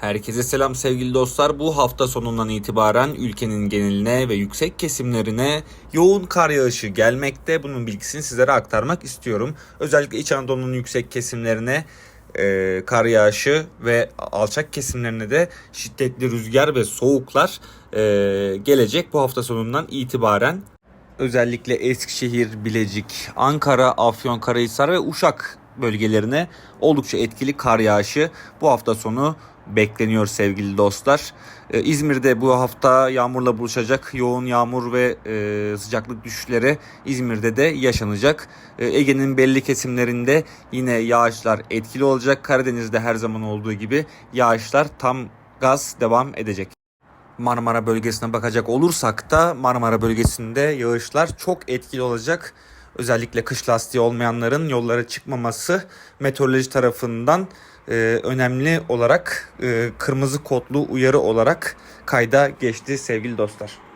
Herkese selam sevgili dostlar. Bu hafta sonundan itibaren ülkenin geneline ve yüksek kesimlerine yoğun kar yağışı gelmekte. Bunun bilgisini sizlere aktarmak istiyorum. Özellikle İç Anadolu'nun yüksek kesimlerine e, kar yağışı ve alçak kesimlerine de şiddetli rüzgar ve soğuklar e, gelecek bu hafta sonundan itibaren. Özellikle Eskişehir, Bilecik, Ankara, Afyonkarahisar ve Uşak bölgelerine oldukça etkili kar yağışı bu hafta sonu bekleniyor sevgili dostlar. Ee, İzmir'de bu hafta yağmurla buluşacak yoğun yağmur ve e, sıcaklık düşüşleri İzmir'de de yaşanacak. Ee, Ege'nin belli kesimlerinde yine yağışlar etkili olacak. Karadeniz'de her zaman olduğu gibi yağışlar tam gaz devam edecek. Marmara bölgesine bakacak olursak da Marmara bölgesinde yağışlar çok etkili olacak. Özellikle kış lastiği olmayanların yollara çıkmaması meteoroloji tarafından e, önemli olarak e, kırmızı kodlu uyarı olarak kayda geçti sevgili dostlar.